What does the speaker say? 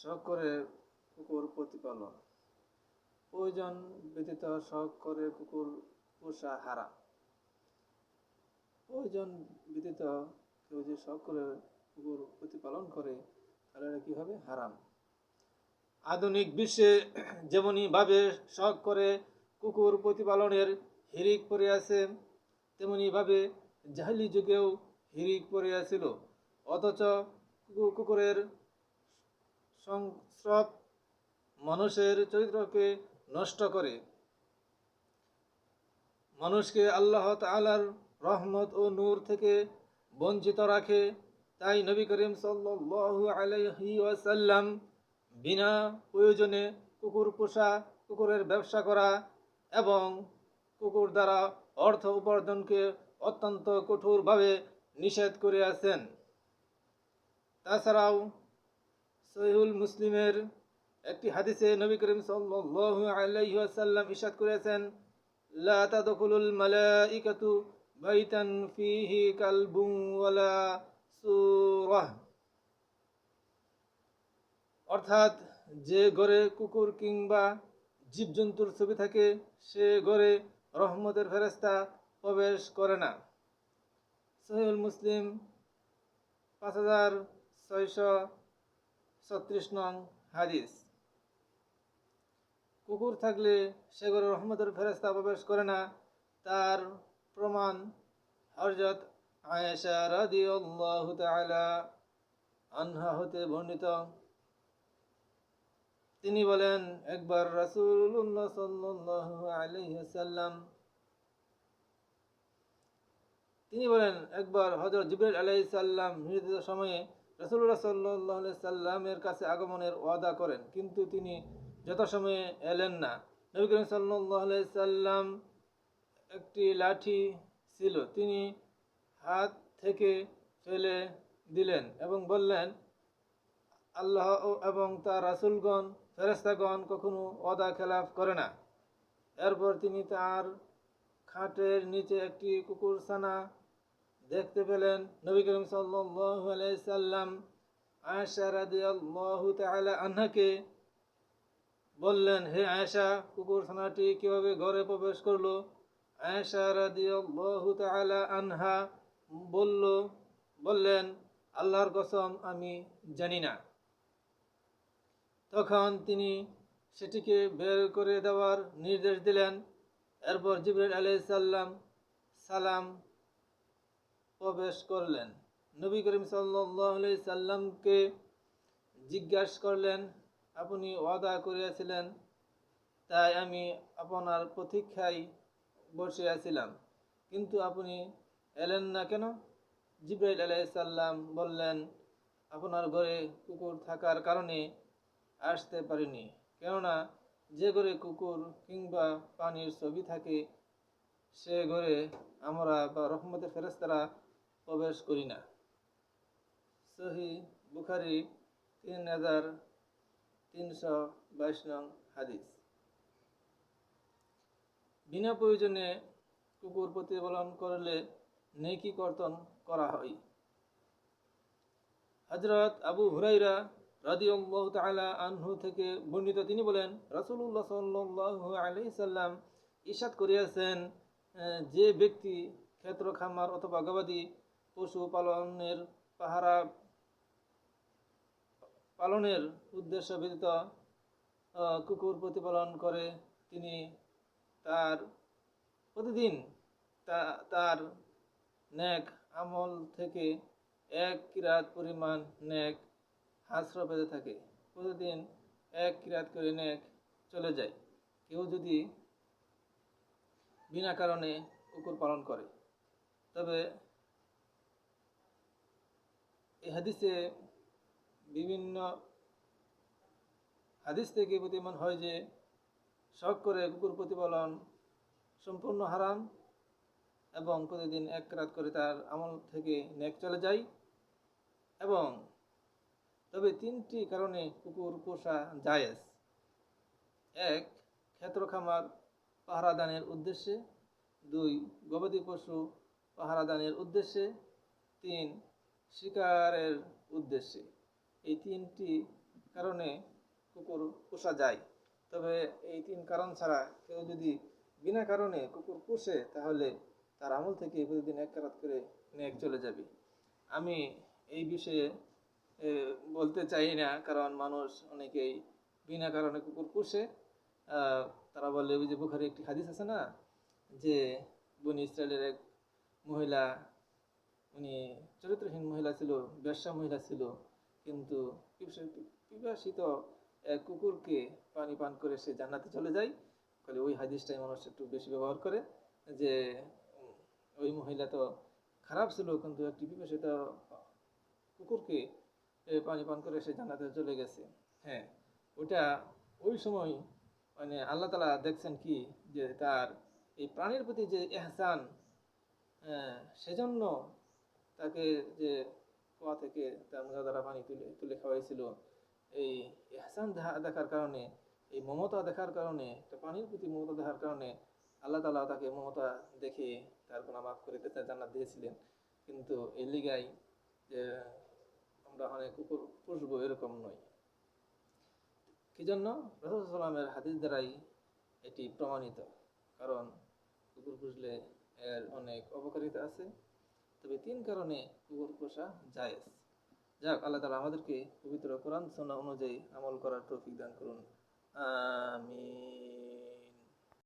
শখ করে কুকুর প্রতিপালন। প্রয়োজন ব্যতীত শখ করে কুকুর পোষা হারাম প্রয়োজন ব্যতীত কেউ যে শখ করে কুকুর প্রতিপালন করে, তাহলে এটা কী হবে? হারাম। আধুনিক বিশ্বে যেমনি ভাবে শখ করে কুকুর প্রতিপালনের হিরিক পড়ে আছে তেমনি ভাবে জাহিলি যুগেও হিরিক পড়ে আছিল। অথচ কুকুরের সংস্রব মানুষের চরিত্রকে নষ্ট করে। মানুষকে আল্লাহ তাআলার রহমত ও নূর থেকে বঞ্চিত রাখে। তাই নবী করিম সাল্লাল্লাহু আলাইহি ওয়াসাল্লাম বিনা প্রয়োজনে কুকুর পোষা, কুকুরের ব্যবসা করা এবং কুকুর দ্বারা অর্থ উপার্জনকে অত্যন্ত কঠোরভাবে নিষেধ করে আছেন। তাছাড়াও সহিহুল মুসলিমের একটি হাদিসে নবী করিম সাল্লাল্লাহু আলাইহি ওয়াসাল্লাম ইরশাদ করেছেন, লা তাদখুলুল মালাইকাতু বাইতান ফিহি কালবুন ওয়ালা সূরাহ অর্থাৎ যে ঘরে কুকুর কিংবা জীবজন্তুর ছবি থাকে, সে ঘরে রহমতের ফেরেস্তা প্রবেশ করে না। সহিউল মুসলিম পাঁচ হাজার ছয়শো ছত্রিশ নং হাদিস। কুকুর থাকলে সে ঘরে রহমতের ফেরেস্তা প্রবেশ করে না। তার প্রমাণ হরজত আয়েশা রাদিয়াল্লাহু তাআলা আনহা হতে বর্ণিত। তিনি বলেন, একবার রাসূলুল্লাহ সাল্লাল্লাহু সাল্লাম তিনি বলেন, একবার হযরত জিবরাইল আলাইহিস নির্দিষ্ট সময়ে রাসূলুল্লাহ সাল্লাল্লাহু আলাইহি সাল্লামের কাছে আগমনের ওয়াদা করেন, কিন্তু তিনি যথাসময়ে এলেন না। নবী করিম আলাইহি সাল্লাম একটি লাঠি ছিল, তিনি হাত থেকে ফেলে দিলেন এবং বললেন, আল্লাহ এবং তার রাসূলগণ, ফেরেশতাগণ কখনো ওয়াদা খেলাফ করে না। এরপর তিনি তার খাটের নিচে একটি কুকুর ছানা দেখতে পেলেন নবী করিম সাল্লাল্লাহু আলাইহি সাল্লাম আয়েশা রাদিয়াল্লাহু তাআলা আনহাকে বললেন, হে আয়েশা, কুকুর ছানাটি কীভাবে ঘরে প্রবেশ করল? আয়েশা রাদিয়াল্লাহু তাআলা আনহা বলল, বললেন, আল্লাহর কসম, আমি জানি না। তখন তিনি সেটিকে বের করে দেওয়ার নির্দেশ দিলেন। এরপর জিবরাইল আলাইহিস সাল্লাম সালাম প্রবেশ করলেন। নবী করিম আলাইহি সাল্লামকে জিজ্ঞাসা করলেন, আপনি ওয়াদা করিয়াছিলেন, তাই আমি আপনার প্রতীক্ষায় বসে আছিলাম। কিন্তু আপনি এলেন না কেন? জিব্রাইল আলাইহিস সাল্লাম বললেন, আপনার ঘরে কুকুর থাকার কারণে আসতে পারিনি। কেননা যে ঘরে কুকুর কিংবা পানির ছবি থাকে, সে ঘরে আমরা বা রহমতের ফেরেস্তারা প্রবেশ করি না। সহি বুখারি তিন হাজার তিনশো বাইশ নং হাদিস। বিনা প্রয়োজনে কুকুর প্রতিপালন করলে নেকি কর্তন করা হয়। হজরত আবু হুরাইরা রাদিয়াল্লাহু তাআলা আনহু থেকে বর্ণিত তিনি বলেন, রাসূলুল্লাহ সাল্লাল্লাহু আলাইহি সাল্লাম ইরশাদ করিয়াছেন যে ব্যক্তি ক্ষেত্র খামার অথবা গবাদি পশু পালনের পাহারা পালনের উদ্দেশ্য ব্যতীত কুকুর প্রতিপালন করে তিনি তার প্রতিদিন তার নেক আমল থেকে এক কিরাত পরিমাণ নেক হাস্র পেতে থাকে। প্রতিদিন এক কিরাত করে নেক চলে যায়। কেউ যদি বিনা কারণে কুকুর পালন করে, তবে হাদিসে বিভিন্ন হাদিস থেকে প্রতিমান হয় যে, শখ করে কুকুর প্রতিপালন সম্পূর্ণ হারাম এবং প্রতিদিন এক রাত করে তার আমল থেকে নেক চলে যায়। এবং তবে তিনটি কারণে কুকুর পোষা জায়েজ। এক ক্ষেত্র খামার পাহারাদানের উদ্দেশ্যে। দুই, গবাদি পশু পাহারাদানের উদ্দেশ্যে। তিন শিকারের উদ্দেশ্যে। এই তিনটি কারণে কুকুর পোষা যায়। তবে এই তিন কারণ ছাড়া কেউ যদি বিনা কারণে কুকুর পোষে, তাহলে তার আমল থেকে প্রতিদিন এক কারাত করে নেক চলে যাবে। আমি এই বিষয়ে বলতে চাই না, কারণ মানুষ অনেকেই বিনা কারণে কুকুর পোষে। তারা বলে, ওই যে বুখারে একটি হাদিস আছে না, যে বনি ইসরায়েলের এক মহিলা উনি চরিত্রহীন মহিলা ছিল ব্যবসা মহিলা ছিল, কিন্তু পিপাসিত- এক কুকুরকে পানি পান করে সে জান্নাতে চলে যায়। ফলে ওই হাদিসটাই মানুষ একটু বেশি ব্যবহার করে যে ওই মহিলা তো খারাপ ছিল, কিন্তু একটি পিপাসিত কুকুরকে পানি পান করে সে জান্নাতে চলে গেছে। হ্যাঁ ওটা ওই সময় মানে আল্লাহ তালা দেখছেন কি? যে তার এই প্রাণীর প্রতি যে এহসান সেজন্য তাকে যে কুয়া থেকে তার দ্বারা পানি তুলে তুলে খাওয়াইছিল। এই এহসান দেখা- দেখার কারণে, এই মমতা দেখার কারণে পানির প্রতি মমতা দেখার কারণে আল্লাহ তালা তাকে মমতা দেখে তার গুণা মাফ করে জান্নাত দিয়েছিলেন। কিন্তু এই লিগাই যে আমরা অনেক কুকুর পুষবো এরকম নয় কি জন্য? রসুলামের হাদিস দ্বারাই এটি প্রমাণিত। কারণ কুকুর পুষলে এর অনেক অপকারিতা আছে। তবে তিন কারণে কুকুর পোষা জায়েজ। যাক, আল্লাহ তালা আমাদেরকে পবিত্র কোরআন সোনা অনুযায়ী আমল করার তৌফিক দান করুন। আমিন।